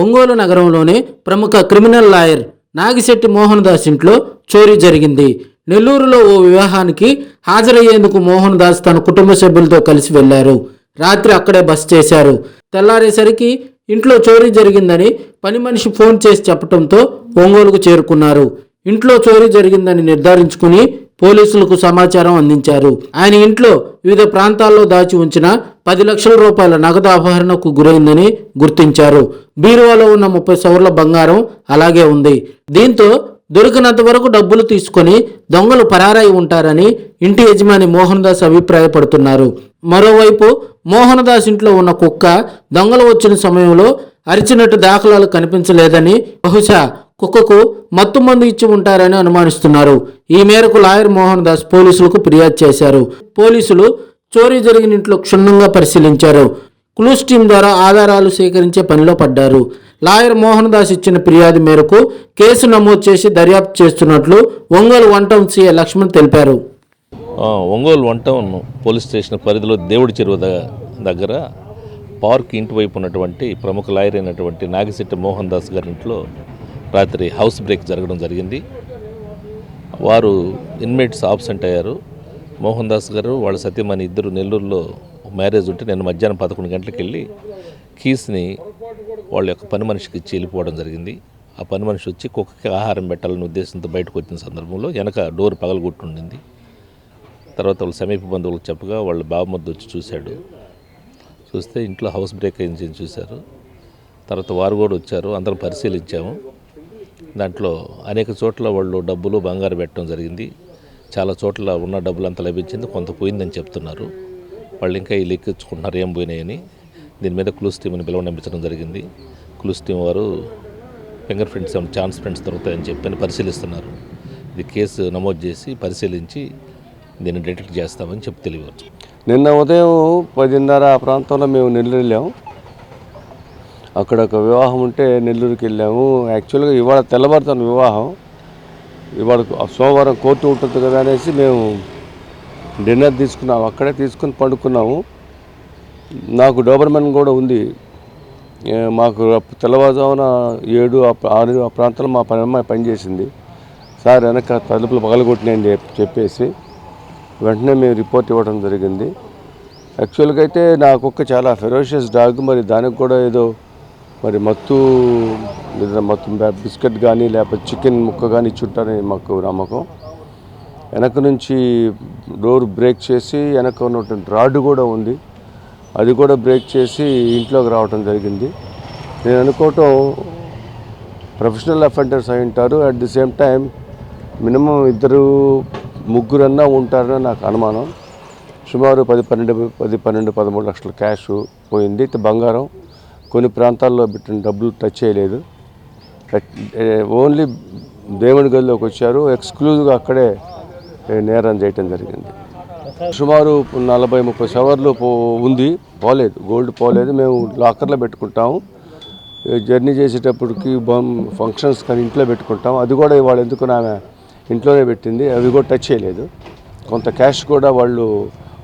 ఒంగోలు నగరంలోని ప్రముఖ criminal lawyer Nagisetti Mohan Das ఇంట్లో చోరీ జరిగింది. నెల్లూరులో ఓ వివాహానికి హాజరయ్యేందుకు మోహన్ దాస్ తన కుటుంబ సభ్యులతో కలిసి వెళ్ళారు. రాత్రి అక్కడే బస చేశారు. తెల్లారేసరికి ఇంట్లో చోరీ జరిగిందని పని మనిషి ఫోన్ చేసి చెప్పడంతో ఒంగోలుకు చేరుకున్నారు. ఇంట్లో చోరీ జరిగిందని నిర్ధారించుకుని పోలీసులకు సమాచారం అందించారు. ఆయన ఇంట్లో వివిధ ప్రాంతాల్లో దాచి ఉంచిన పది లక్షల రూపాయల నగదు అపహరణకు గురైందని గుర్తించారు. బీరువాలో ఉన్న ముప్పై సవర్ల బంగారం అలాగే ఉంది. దీంతో దొరికినంత వరకు డబ్బులు తీసుకొని దొంగలు పరారై ఉంటారని ఇంటి యజమాని మోహన్ దాస్ అభిప్రాయపడుతున్నారు. మరోవైపు మోహన్ దాస్ ఇంట్లో ఉన్న కుక్క దొంగలు వచ్చిన సమయంలో అరిచినట్టు దాఖలాలు కనిపించలేదని బహుశా కుక్కకు మత్తు మందు ఇచ్చి ఉంటారని అనుమానిస్తున్నారు. ఈ మేరకు లాయర్ మోహన్ దాస్ పోలీసులకు ఫిర్యాదు చేశారు. పోలీసులు చోరీ జరిగిన ఇంట్లో క్షుణ్ణంగా పరిశీలించారు. క్లూస్ టీం ద్వారా ఆధారాలు సేకరించే పనిలో పడ్డారు. లాయర్ మోహన్ దాస్ ఇచ్చిన ఫిర్యాదు మేరకు కేసు నమోదు చేసి దర్యాప్తు చేస్తున్నట్లు Ongole one town CI Laxman తెలిపారు. Ongole one town police station పరిధిలో దేవుడి చెరువు దగ్గర పార్క్ ఇంటి వైపు ఉన్నటువంటి ప్రముఖ లాయర్ అయినటువంటి నాగిశెట్టి మోహన్ దాస్ గారి ఇంట్లో రాత్రి హౌస్ బ్రేక్ జరగడం జరిగింది. వారు ఇన్మేట్స్ ఆబ్సెంట్ అయ్యారు. మోహన్ దాస్ గారు వాళ్ళ సత్యమణి ఇద్దరు నెల్లూరులో మ్యారేజ్ ఉంటే నేను మధ్యాహ్నం పదకొండు గంటలకు వెళ్ళి కీస్ని వాళ్ళ యొక్క పని మనిషికి ఇచ్చి వెళ్ళిపోవడం జరిగింది. ఆ పని మనిషి వచ్చి కుక్కకి ఆహారం పెట్టాలనే ఉద్దేశంతో బయటకు వచ్చిన సందర్భంలో వెనక డోర్ పగలగొట్టుండింది. తర్వాత వాళ్ళ సమీప బంధువులకు చెప్పగా వాళ్ళ బావమద్దు వచ్చి చూశాడు. చూస్తే ఇంట్లో హౌస్ బ్రేక్ అయింది చూశారు. తర్వాత వారు కూడా వచ్చారు. అందరం పరిశీలించాము. దాంట్లో అనేక చోట్ల వాళ్ళు డబ్బులు బంగారు పెట్టడం జరిగింది. చాలా చోట్ల ఉన్న డబ్బులు అంతా లభించింది. కొంత పోయిందని చెప్తున్నారు. వాళ్ళు ఇంకా ఈ లెక్కించుకుంటున్నారు ఏం పోయినాయని దీని మీద క్లూస్ టీమ్ని పిలవనంపించడం జరిగింది. క్లూస్ టీం వారు ఫింగర్ ప్రింట్స్ ఏమైనా ఛాన్స్ ప్రింట్స్ దొరుకుతాయని చెప్పని పరిశీలిస్తున్నారు. ఇది కేసు నమోదు చేసి పరిశీలించి దీన్ని డిటెక్ట్ చేస్తామని చెప్పి తెలియవచ్చు. నిన్న ఉదయం పదిన్నర ఆ ప్రాంతంలో మేము నెల్లూరు వెళ్ళాము అక్కడ ఒక వివాహం ఉంటే నెల్లూరుకి వెళ్ళాము. యాక్చువల్గా ఇవాళ తెల్లవారుతాను వివాహం. ఇవాళ సోమవారం కోర్టు ఉంటుంది కదా అనేసి మేము డిన్నర్ తీసుకున్నాము. అక్కడే తీసుకుని పండుకున్నాము. నాకు డోబర్మెన్ కూడా ఉంది. మాకు తెల్లవారుజామున ఏడు ఆరు ఆ ప్రాంతంలో మా పని అమ్మాయి పనిచేసింది. సార్ వెనక తలుపులు పగలగొట్టినాయని చెప్పేసి వెంటనే మేము రిపోర్ట్ ఇవ్వడం జరిగింది. యాక్చువల్గా అయితే నా కుక్క చాలా ఫెరోషియస్ డాగ్ మరి దానికి కూడా ఏదో మరి మత్తు లేదా మత్తు బిస్కెట్ కానీ లేకపోతే చికెన్ ముక్క కానీ ఇచ్చుంటారని మాకు నమ్మకం. వెనక నుంచి డోర్ బ్రేక్ చేసి వెనక ఉన్నటువంటి రాడ్ కూడా ఉంది. అది కూడా బ్రేక్ చేసి ఇంట్లోకి రావటం జరిగింది. నేను అనుకోవటం ప్రొఫెషనల్ అఫెండర్స్ అయి ఉంటారు. At the same time minimum ఇద్దరు ముగ్గురన్నా ఉంటారని నాకు అనుమానం. సుమారు పది పన్నెండు పది పన్నెండు పదమూడు లక్షల క్యాష్ పోయింది. బంగారం కొన్ని ప్రాంతాల్లో పెట్టిన డబ్బులు టచ్ చేయలేదు. ఓన్లీ దేవుని గదిలోకి వచ్చారు. ఎక్స్క్లూజివ్గా అక్కడే నేరం చేయటం జరిగింది. సుమారు నలభై ముప్పై సవర్లు పో ఉంది. పోలేదు. గోల్డ్ పోలేదు. మేము లాకర్లో పెట్టుకుంటాము. జర్నీ చేసేటప్పటికి బమ్ ఫంక్షన్స్ కానీ ఇంట్లో పెట్టుకుంటాం అది కూడా ఇవాళ ఎందుకు ఆమె ఇంట్లోనే పెట్టింది. అవి కూడా టచ్ చేయలేదు. కొంత క్యాష్ కూడా వాళ్ళు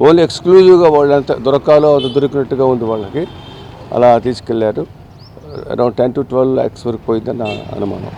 ఓన్లీ ఎక్స్క్లూజివ్గా వాళ్ళు ఎంత దొరకాలో అది దొరికినట్టుగా ఉంది వాళ్ళకి. అలా తీసుకెళ్ళారు around ten to twelve lakhs వరకు పోయిందని నా అనుమానం.